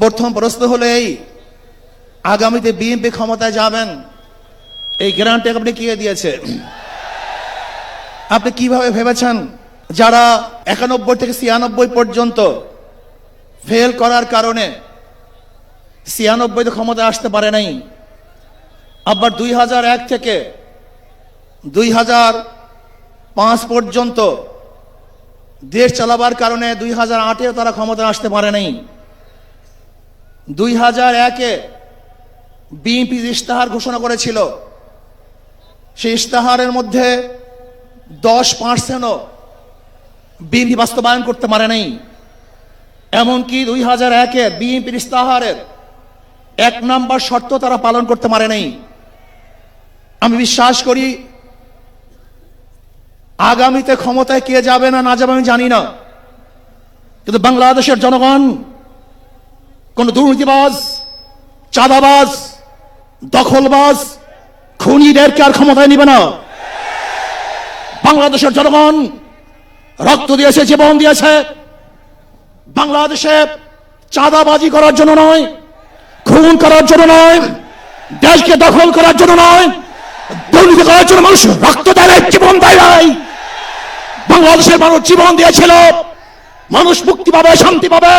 প্রথম প্রশ্ন হলো এই, আগামীতে বিএনপি ক্ষমতায় যাবেন। এই গ্যারান্টি আপনি কে দিয়েছে? আপনি কীভাবে ভেবেছেন? যারা একানব্বই থেকে ছিয়ানব্বই পর্যন্ত ফেল করার কারণে ছিয়ানব্বইতে ক্ষমতায় আসতে পারে নাই, আবার দুই হাজার এক থেকে দুই হাজার পাঁচ পর্যন্ত দেশ চালাবার কারণে দুই হাজার আটেও তারা ক্ষমতায় আসতে পারে নাই। দুই হাজার একে বিএনপি ইস্তাহার ঘোষণা করেছিল, সেই ইস্তাহারের মধ্যে দশ পার্সেন্টও বিএনপি বাস্তবায়ন করতে পারে নাই। এমনকি দুই হাজার একে বিএনপির ইস্তাহারের এক নম্বর শর্ত তারা পালন করতে পারে নাই। আমি বিশ্বাস করি, আগামীতে ক্ষমতায় কে যাবে না না যাবে আমি জানি না। কিন্তু বাংলাদেশের জনগণ কোন দুর্নীতিবাজ চাঁদাবাজ দখলবাজ খুনিদেরকে আর ক্ষমতায় নিবে না? বাংলাদেশের জনগণ রক্ত দিয়েছে জীবন দিয়েছে। বাংলাদেশে চাঁদাবাজি করার জন্য নয় খুন করার জন্য নয় দেশকে দখল করার জন্য নয় দুর্নীতি করার জন্য মানুষ রক্ত দেয় নাই, জীবন দেয় নাই। বাংলাদেশের মানুষ জীবন দিয়েছিল মানুষ মুক্তি পাবে শান্তি পাবে।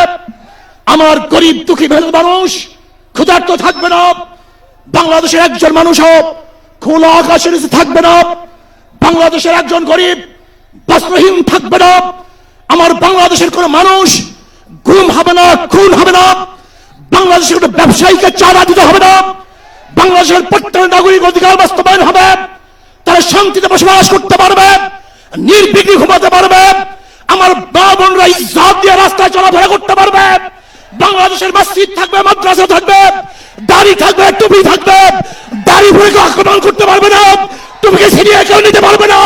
আমার গরিব দুঃখী ভেদ মানুষ, ক্ষুধার্ত থাকবে না। বাংলাদেশের একজন মানুষ হোক, খোলা আকাশের থাকবে না। বাংলাদেশের একজন গরিব বস্ত্রহীন থাকবে না। আমার বাংলাদেশের কোন মানুষ গুম হবে না, খুন হবে না। বাংলাদেশের কোনো ব্যবসায়ীকে চাঁদা দিতে হবে না। বাংলাদেশের প্রত্যেক নাগরিক অধিকার বাস্তবায়ন হবে। তারা শান্তিতে বসবাস করতে পারবে, নির্বিঘ্নে ঘুমাতে পারবে। আমার মা বোনরা ইজ্জত দিয়ে রাস্তায় চলাফেরা মসজিদ থাকবে, মাদ্রাসা থাকবে, দাড়ি থাকবে, টুপি থাকবে, দাড়ি ভরে কেউ আক্রমণ করতে পারবে না, টুপিকে ছিনিয়ে কেউ নিতে পারবে না,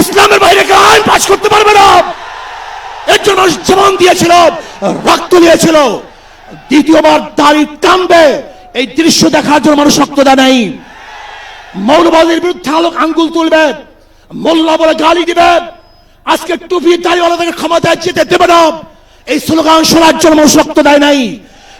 ইসলামের বাইরে কেউ আইন পাস করতে পারবে না। এর জন্য জীবন দিয়েছিল, রক্ত দ্বিতীয়বার দাড়ি টানবে, এই দৃশ্য দেখার জন্য মানুষ রক্ত দেয় নাই। মৌলবাদীর বিরুদ্ধে আলোক আঙ্গুল তুলবে, মোল্লা বলে গালি দিবে, আজকে টুপি দাড়িওয়ালাদের ক্ষমতায় যেতে দেবে না। এই স্লোগান শোনার জন্য মানুষ রক্ত দেয় নাই।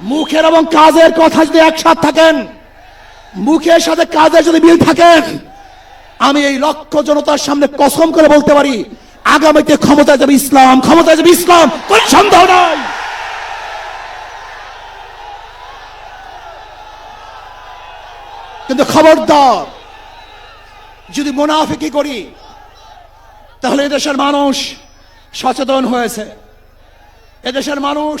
মুখের এবং কাজের কথা যদি একসাথ থাকেন, মুখের সাথে কাজের যদি মিল থাকেন, আমি এই লক্ষ জনতার সামনে কসম করে বলতে পারি, আগামীতে ক্ষমতা যাবে ইসলাম ক্ষমতা যাবে ইসলাম, কোন সন্দেহ নাই। কিন্তু খবরদার, যদি মুনাফিকি করি, তাহলে এদেশের মানুষ সচেতন হয়েছে। এদেশের মানুষ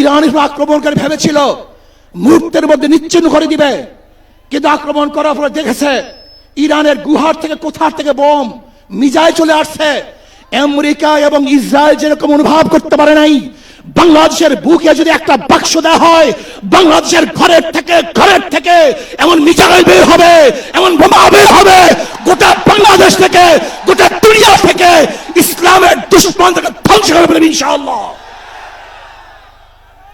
ইরানের আক্রমণকারী ভেবেছিল, মুহূর্তের মধ্যে নিচ্ছিন্ন করে দিবে। কিন্তু আক্রমণ করার পরে দেখেছে, ইরানের গুহার থেকে কোথার থেকে বোম মিজাইল চলে আসছে। আমেরিকা এবং ইসরায়েল যেরকম অনুভব করতে পারে নাই, বাংলাদেশের বুকে যদি একটা বাক্স দেওয়া হয়, বাংলাদেশের ঘরের থেকে ঘরের থেকে এমন মিসাইল বের হবে, এমন বোমা বের হবে, গোটা বাংলাদেশ থেকে, গোটা দুনিয়া থেকে ইসলামের দুশ্মন থেকে ধ্বংস করে ফেলবে ইনশাআল্লাহ।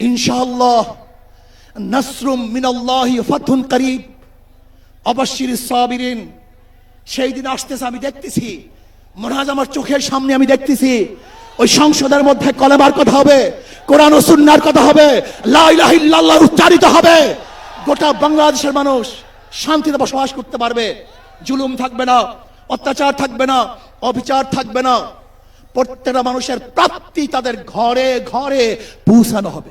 ইনশাআল্লাহ, নাসরুম মিনাল্লাহি ফাতহুন করিব অবশ্যির সাবিরিন, সেই দিন আসতেছে, আমি দেখতেছি। মনে আমার চোখের সামনে আমি দেখতেছি। ওই সংসদের মধ্যে কলেমার কথা হবে, কোরআন ও সুন্নার কথা হবে, লা ইলাহা ইল্লাল্লাহ উচ্চারিত হবে। গোটা বাংলাদেশের মানুষ শান্তিতে বসবাস করতে পারবে। জুলুম থাকবে না, অত্যাচার থাকবে না, অবিচার থাকবে না। প্রত্যেকটা মানুষের প্রাপ্তি তাদের ঘরে ঘরে পৌঁছানো হবে।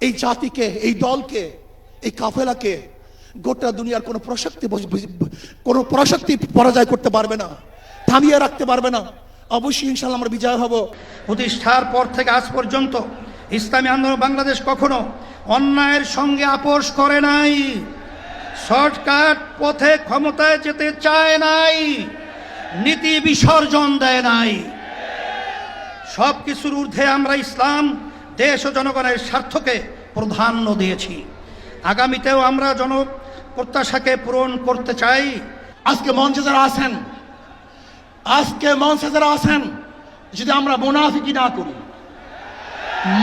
এই জাতিকে, এই দলকে, এই কাফেলাকে গোটা দুনিয়ার কোনো প্রশক্তি কোনো প্রশক্তি পরাজয় করতে পারবে না, থামিয়ে রাখতে পারবে না। অবশ্যই ইনশাল্লাহ আমরা বিজয় হব। প্রতিষ্ঠার পর থেকে আজ পর্যন্ত ইসলামী আন্দোলন বাংলাদেশ কখনো অন্যায়ের সঙ্গে আপোষ করে নাই। শর্টকাট পথে ক্ষমতায় যেতে চায় নাই। নীতি বিসর্জন দেয় নাই। সব কিছুর ঊর্ধ্বে আমরা ইসলাম দেশ ও জনগণের স্বার্থকে প্রাধান্য দিয়েছি। আগামীতেও আমরা জন প্রত্যাশাকে পূরণ করতে চাই। আজকে মঞ্চে যারা আছেন, আজকে মঞ্চে যারা আছেন, যদি আমরা মুনাফিকি না করি,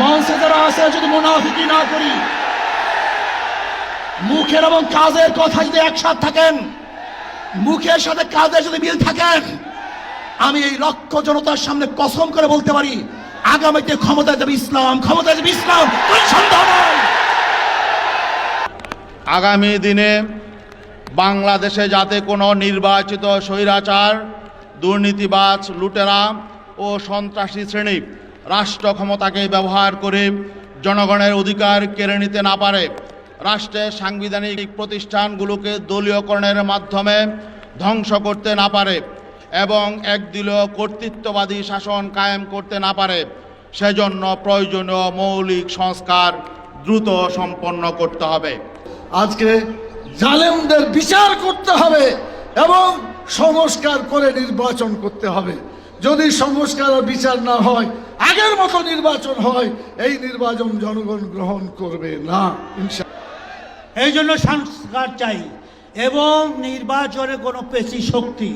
মঞ্চে যারা আছে যদি মুনাফিকি না করি, মুখের এবং কাজের কথা যদি একসাথ থাকেন, মুখের সাথে কাজের যদি মিল থাকেন আমি এই লক্ষ জনতার সামনে কসম করে বলতে পারি, আগামীতে ক্ষমতা যাবে ইসলাম ক্ষমতা যাবে ইসলাম আগামী দিনে বাংলাদেশে যাতে কোনো নির্বাচিত স্বৈরাচার, দুর্নীতিবাজ লুটেরা ও সন্ত্রাসী শ্রেণি রাষ্ট্র ক্ষমতাকে ব্যবহার করে জনগণের অধিকার কেড়ে নিতে না পারে, রাষ্ট্রের সাংবিধানিক প্রতিষ্ঠানগুলোকে দলীয়করণের মাধ্যমে ধ্বংস করতে না পারে এবং একদলীয় কর্তৃত্ববাদী শাসন কায়েম করতে না পারে সেজন্য প্রয়োজনীয় মৌলিক সংস্কার দ্রুত সম্পন্ন করতে হবে। আজকে জালেমদের বিচার করতে হবে এবং সংস্কার করে নির্বাচন করতে হবে। যদি সংস্কার আর বিচার না হয় আগের মতো নির্বাচন হয় এই নির্বাচন জনগণ গ্রহণ করবে না এই জন্য সংস্কার চাই এবং নির্বাচনে কোনো পেশি শক্তি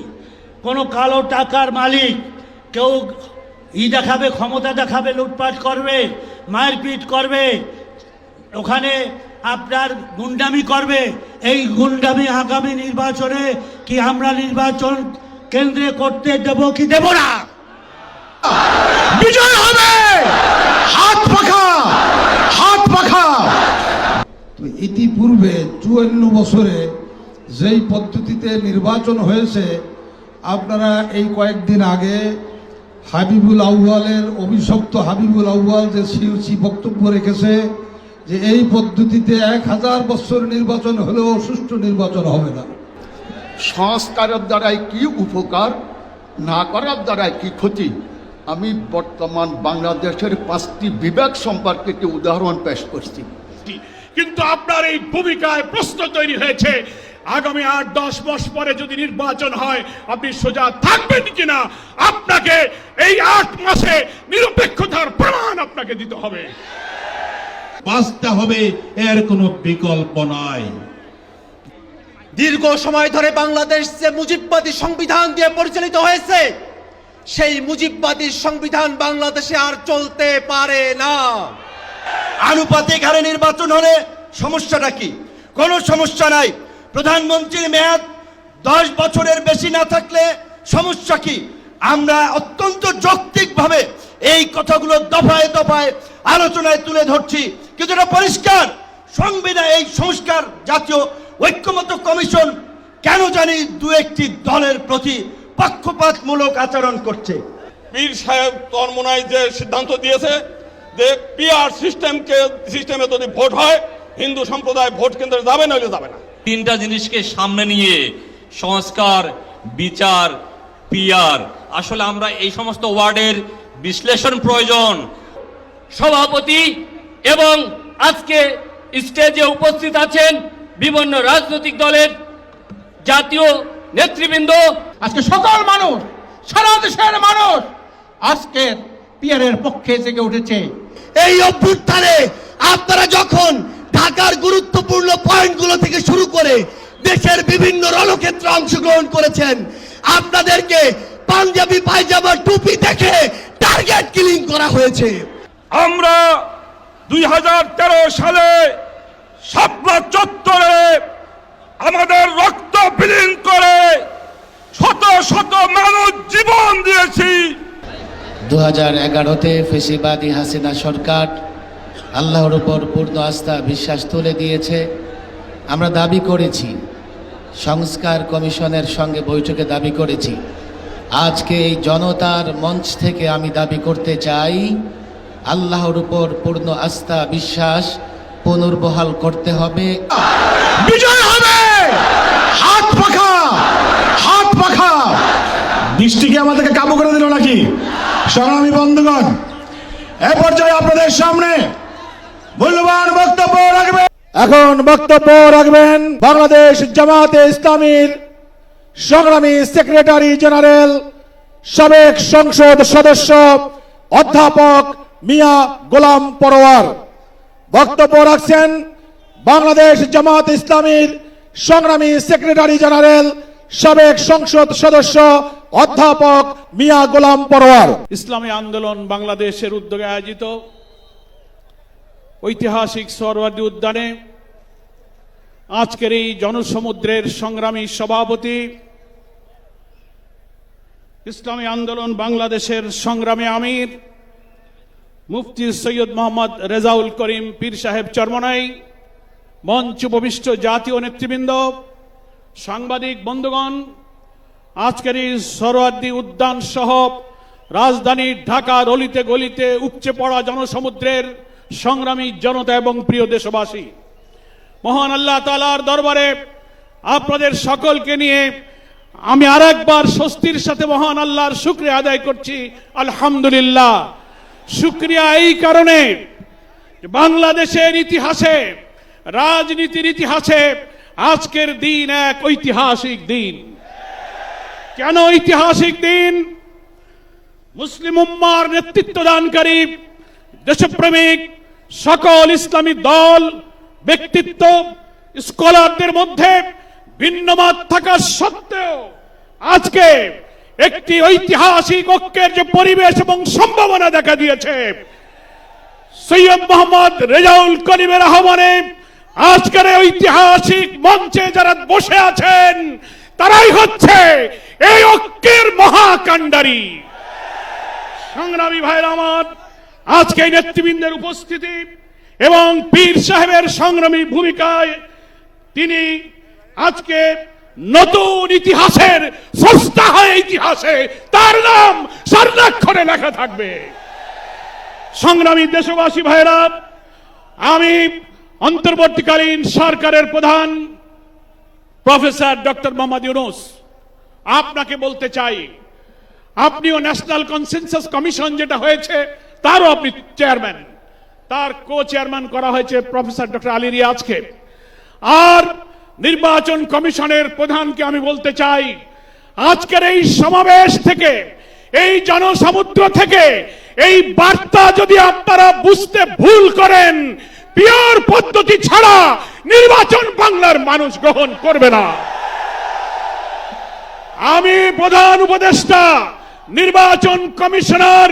কোনো কালো টাকার মালিক, কেউ ই দেখাবে, ক্ষমতা দেখাবে, লুটপাট করবে, মারপিট করবে, ওখানে আপনার গুন্ডামি করবে, এই গুন্ডামি আগামী নির্বাচনে কি আমরা নির্বাচন কেন্দ্রে করতে দেব কি দেব না? বিজয় হবে! হাত পাখা! হাত পাখা! ইতিপূর্বে চুয়ান্ন বছরে যেই পদ্ধতিতে নির্বাচন হয়েছে আপনারা এই কয়েকদিন আগে হাবিবুল আউয়ালের অভিশপ্ত হাবিবুল আউয়াল যে সিউসি বক্তব্য রেখেছে যে এই পদ্ধতিতে এক হাজার বছর নির্বাচন হলেও সুষ্ঠু নির্বাচন হবে না। সংস্কারের দ্বারাই কি উপকার না করার দ্বারাই কি ক্ষতি? আমি বর্তমান বাংলাদেশের পাঁচটি বিবেক সম্পর্কে একটি উদাহরণ পেশ করছি। কিন্তু আপনার এই ভূমিকায় প্রশ্ন তৈরি হয়েছে আগামী আট দশ মাস পরে যদি নির্বাচন হয় আপনি সোজা থাকবেন কিনা? আপনাকে এই আট মাসে নিরপেক্ষতার প্রমাণ আপনাকে দিতে হবে। বাঁচতে হবে এর কোনো বিকল্প নয়। দীর্ঘ সময় ধরে বাংলাদেশ যে মুজিববাদী সংবিধান দিয়ে পরিচালিত হয়েছে সেই মুজিববাদী সংবিধান বাংলাদেশে আর চলতে পারে না। আনুপাতিক হারে নির্বাচন হলে সমস্যাটা কি? কোনো সমস্যা নাই। প্রধানমন্ত্রীর মেয়াদ দশ বছরের বেশি না থাকলে সমস্যা কি? আমরা অত্যন্ত যৌক্তিকভাবে এই কথাগুলো দফায় দফায় আলোচনায় তুলে ধরছি। এটা পরিষ্কার সংবিধান এই সংস্কার জাতীয় ঐক্যমত কমিশন কেন জানি দু একটি দলের প্রতি পক্ষপাতমূলক আচরণ করছে। পীর সাহেব তরমোনাই যে সিদ্ধান্ত দিয়েছে যে পিআর সিস্টেমকে সিস্টেমে যদি ভোট হয়, হিন্দু সম্প্রদায় ভোট কেন্দ্রে যাবে নইলে যাবে না। তিনটা জিনিসকে সামনে নিয়ে সংস্কার বিচার পিয়ার আসলে আমরা এই সমস্ত ওয়ার্ডের বিশ্লেষণ প্রয়োজন। সভাপতি এবং আজকে স্টেজে উপস্থিত আছেন বিভিন্ন রাজনৈতিক দলের জাতীয় নেতৃবৃন্দ। আজকে সকল মানুষ সারা দেশের মানুষ আজকের পিয়ারের পক্ষে জেগে উঠেছে। এই অভ্যুত্থানে আপনারা যখন ঢাকার গুরুত্বপূর্ণ পয়েন্টগুলো থেকে শুরু করে দেশের বিভিন্ন রণক্ষেত্রে অংশগ্রহণ করেছেন। আপনাদেরকে পাঞ্জাবি পায়জামা টুপি দেখে টার্গেট কিলিং করা হয়েছে। আমরা দুই হাজার তেরো সালে শাপলা চত্বরে আমাদের রক্ত বিলীন করে শত শত মানুষ জীবন দিয়েছি। দু হাজার এগারোতে ফেসিবাদী হাসিনা সরকার আল্লাহর উপর পূর্ণ আস্থা, বিশ্বাস তুলে দিয়েছে। আমরা দাবি করেছি, সংস্কার কমিশনের সঙ্গে বৈঠকে দাবি করেছি। আজকে এই জনতার মঞ্চ থেকে আমি দাবি করতে চাই, আল্লাহর উপর পূর্ণ আস্থা, বিশ্বাস পুনর্বহাল করতে হবে। বিজয় হবে! হাত পাখা! হাত পাখা! বৃষ্টিকে আমাদেরকে কাবু করে দিল নাকি? সংগ্রামী বন্ধুগণ, এ পর্যায়ে আপনাদের সামনে মূল্যবান বক্তব্য রাখবে। এখন বক্তব্য রাখবেন বাংলাদেশ জামাতে ইসলামীর সংগ্রামী সেক্রেটারি জেনারেল সাবেক সংসদ সদস্য অধ্যাপক মিয়া গোলাম পরোয়ার। বক্তব্য রাখছেন বাংলাদেশ জামাত ইসলামীর সংগ্রামী সেক্রেটারি জেনারেল সাবেক সংসদ সদস্য অধ্যাপক মিয়া গোলাম পরোয়ার। ইসলামী আন্দোলন বাংলাদেশের উদ্যোগে আয়োজিত ঐতিহাসিক সরওয়ার্দী উদ্যানে আজকের এই জনসমুদ্রের সংগ্রামী সভাপতি ইসলামী আন্দোলন বাংলাদেশের সংগ্রামী আমির মুফতি সৈয়দ মোহাম্মদ রেজাউল করিম পীর সাহেব চরমনাই, মঞ্চ উপবিষ্ট জাতীয় নেতৃবৃন্দ, সাংবাদিক বন্ধুগণ, আজকের এই সরোয়ার্দী উদ্যান সহ রাজধানীর ঢাকা অলিতে গলিতে উপচে পড়া জনসমুদ্রের সংগ্রামী জনতা এবং প্রিয় দেশবাসী, মহান আল্লাহ তালার দরবারে আপনাদের সকলকে নিয়ে আমি আরেকবার স্বস্তির সাথে মহান আল্লাহর শুক্রিয়া আদায় করছি। আলহামদুলিল্লাহ। শুক্রিয়া এই কারণে বাংলাদেশের ইতিহাসে, রাজনীতির ইতিহাসে আজকের দিন এক ঐতিহাসিক দিন। কেন ঐতিহাসিক দিন? মুসলিম উম্মার নেতৃত্ব দানকারী দেশপ্রেমিক সকল ইসলামী দল, ব্যক্তিত্ব, স্কলারদের মধ্যে ভিন্নমত থাকা সত্ত্বেও আজকে একটি ঐতিহাসিক ঐক্যের যে পরিবেশ এবং সম্ভাবনা দেখা দিয়েছে, সৈয়দ মোহাম্মদ রেজাউল করিমের আহ্বানে আজকের ঐতিহাসিক মঞ্চে যারা বসে আছেন, তারাই হচ্ছে এই ঐক্যের মহাকাণ্ডারী। সংগ্রামী ভাইয়ের আমার আজকে নেতৃবৃন্দের উপস্থিতি এবং পীর সাহেবের সংগ্রামী ভূমিকায় তিনি আজকে নতুন ইতিহাসের হয় ইতিহাসে তার নাম স্বর্ণাক্ষরে লেখা থাকবে। সংগ্রামী দেশবাসী ভাইরা আমি অন্তর্বর্তীকালীন সরকারের প্রধান প্রফেসর ডক্টর মোহাম্মদ ইউনুস, আপনাকে বলতে চাই, আপনিও ন্যাশনাল কনসেনসাস কমিশন যেটা হয়েছে তারও আপনি চেয়ারম্যান তার কো চেয়ারম্যান করা হয়েছে প্রফেসর ডক্টর আলী রিয়াজকে। আর নির্বাচন কমিশনের প্রধানকে আমি বলতে চাই, আজকের এই সমাবেশ থেকে, এই জনসমুদ্র থেকে, এই বার্তা যদি আপনারা বুঝতে ভুল করেন, পিওর পদ্ধতি ছাড়া নির্বাচন বাংলার মানুষ গ্রহণ করবে না। আমি প্রধান উপদেষ্টা, নির্বাচন কমিশনার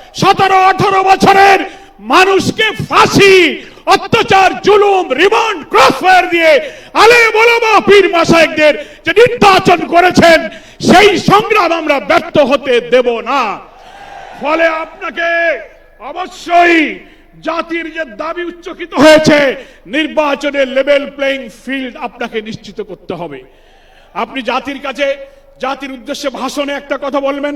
সতেরো, আঠারো বছরের মানুষকে ফাঁসি, অত্যাচার, জুলুম, রিমান্ড, ক্রসফায়ার দিয়ে আলে বলবা পীর মাসায়কদের যে নির্বাচন করেছেন, সেই সংগ্রাম আমরা ব্যর্থ হতে দেব না। ফলে আপনাকে অবশ্যই জাতির যে দাবি উচ্চকিত হয়েছে, নির্বাচনের লেভেল প্লেইং ফিল্ড আপনাকে নিশ্চিত করতে হবে। আপনি জাতির কাছে, জাতির উদ্দেশ্যে ভাষণে একটা কথা বলবেন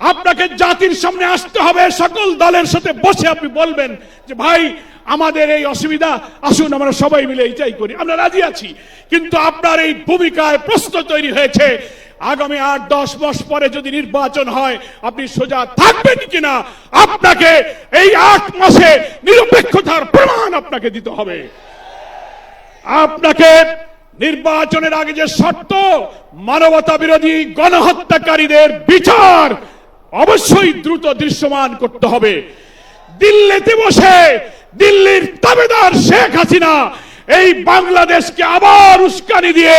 আপনাকে জাতির সামনে আসতে হবে, সকল দলের সাথে বসে আপনি বলবেন যে, ভাই, আমাদের এই অসুবিধা, আসুন আমরা সবাই মিলে এইটাই করি। আমরা রাজি আছি, কিন্তু আপনার এই ভূমিকায় প্রশ্ন তৈরি হয়েছে, আগামী আট, দশ মাস পরে যদি নির্বাচন হয়, আপনি সোজা থাকবেন কিনা? আপনাকে এই আট মাসে নিরপেক্ষতার প্রমাণ আপনাকে দিতে হবে। আপনাকে নির্বাচনের আগে যে শর্ত মানবতা বিরোধী গণহত্যাকারীদের বিচার অবশ্যই দ্রুত দৃশ্যমান করতে হবে। দিল্লিতে বসে দিল্লির তাবেদার শেখ হাসিনা এই বাংলাদেশকে আবার উস্কানি দিয়ে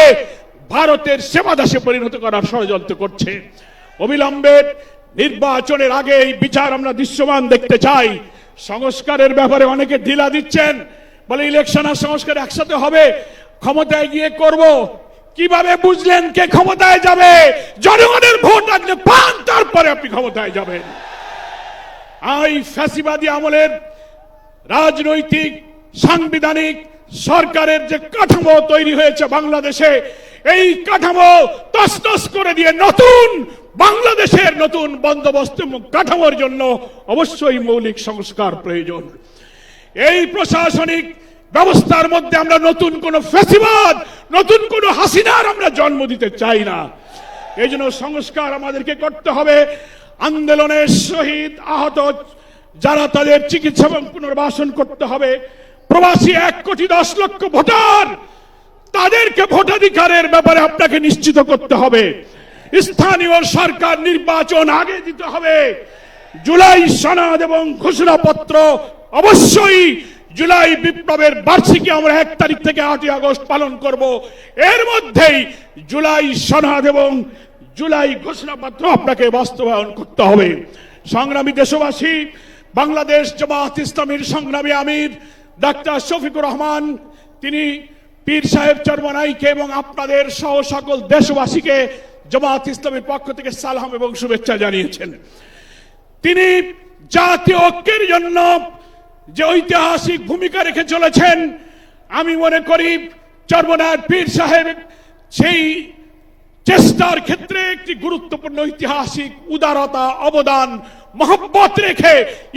ভারতের সেবাদাসে পরিণত করার ষড়যন্ত্র করছে। অবিলম্বে নির্বাচনের আগে এই বিচার আমরা দৃশ্যমান দেখতে চাই। সংস্কারের ব্যাপারে অনেকে ঢিলা দিচ্ছেন, বলে ইলেকশন আর সংস্কার একসাথে হবে, ক্ষমতায় গিয়ে করব। কীভাবে বুঝলেন কে ক্ষমতায় যাবে? জনগণের ভোট আপনি পান, তারপরে আপনি ক্ষমতায় যাবেন। এই ফ্যাসিবাদী আমলের রাজনৈতিক, সাংবিধানিক সরকারের যে কাঠামো তৈরি হয়েছে বাংলাদেশে, এই কাঠামো তসতস করে দিয়ে নতুন বাংলাদেশের নতুন বন্দোবস্ত কাঠামোর জন্য অবশ্যই মৌলিক সংস্কার প্রয়োজন। এই প্রশাসনিক ব্যবস্থার মধ্যে আমরা নতুন কোন ফেসিবাদ, নতুন কোন হাসিনার আমরা জন্ম দিতে চাই না। এই জন্য সংস্কার আমাদেরকে করতে হবে। আন্দোলনের শহীদ আহত, যারা তাদের চিকিৎসা এবং পুনর্বাসন করতে হবে, প্রবাসী এক কোটি দশ লক্ষ ভোটার, তাদেরকে ভোটাধিকারের ব্যাপারে আপনাকে নিশ্চিত করতে হবে। স্থানীয় সরকার নির্বাচন আগে দিতে হবে। জুলাই সনদ এবং ঘোষণাপত্র অবশ্যই জুলাই বিপ্লবের বার্ষিকী আমরা এক তারিখ থেকে আটই আগস্ট পালন করব। এর মধ্যেই জুলাই সনদ এবং জুলাই ঘোষণাপত্র আপনাকে বাস্তবায়ন করতে হবে। সংগ্রামী দেশবাসী, বাংলাদেশ জামাত ইসলামীর সংগ্রামী আমির, ডাক্তার শফিকুর রহমান, তিনি পীর সাহেব চরমনাইকে এবং আপনাদের সহ সকল দেশবাসীকে জামাত ইসলামের পক্ষ থেকে সালাম এবং শুভেচ্ছা জানিয়েছেন। তিনি জাতীয় ঐক্যের জন্য যে ঐতিহাসিক ভূমিকা রেখে চলেছেন, আমি মনে করি চর্মনার পীর সাহেব সেই চেষ্টার ক্ষেত্রে একটি গুরুত্বপূর্ণ ঐতিহাসিক উদারতা, অবদান, মহব্বত রেখে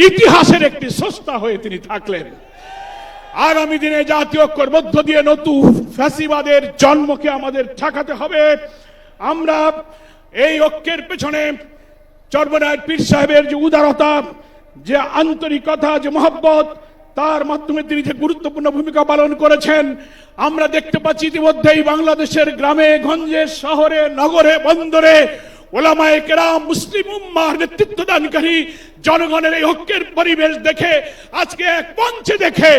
ইতিহাসের একটি সস্তা হয়ে তিনি থাকলেন। আগামী দিনে জাতীয় ঐক্যর মধ্য দিয়ে নতুন ফ্যাসিবাদের জন্মকে আমাদের ঠেকাতে হবে। আমরা এই ঐক্যের পেছনে চর্মনায় পীর সাহেবের যে উদারতা যে আন্তরিকতা যে মহব্বত, তার মাধ্যমে তিনি যে গুরুত্বপূর্ণ ভূমিকা পালন করেছেন, আমরা দেখতে পাচ্ছি ইতিমধ্যেই বাংলাদেশের গ্রামে, গঞ্জে, শহরে, নগরে, বন্দরে ওলামায়ে কেরাম, মুসলিম উম্মার নেতৃত্ব দানকারী জনগণের এই ঐক্যের পরিবেশ দেখে, আজকে এক মঞ্চে দেখে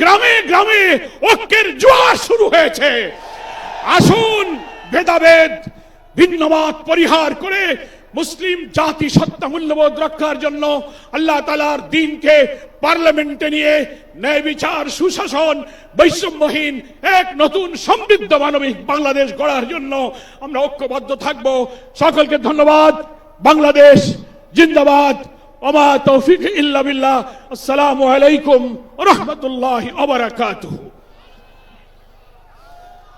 গ্রামে গ্রামে ঐক্যের জোয়ার শুরু হয়েছে। আসুন, ভেদাভেদ, ভিন্নমত পরিহার করে মুসলিম জাতি সত্তা মূল্যবোধ রক্ষার জন্য আল্লাহ তালার দিনকে পার্লামেন্টে নিয়ে ন্যায় বিচার, সুশাসন, বৈষম্যহীন এক নতুন সমৃদ্ধ মানবিক বাংলাদেশ গড়ার জন্য আমরা ঐক্যবদ্ধ থাকব। সকলকে ধন্যবাদ। বাংলাদেশ জিন্দাবাদ। ওমা তৌফিক ইল্লা বিল্লাহ। আসসালামু আলাইকুম রহমতুল্লাহ ওয়া বারাকাতুহু।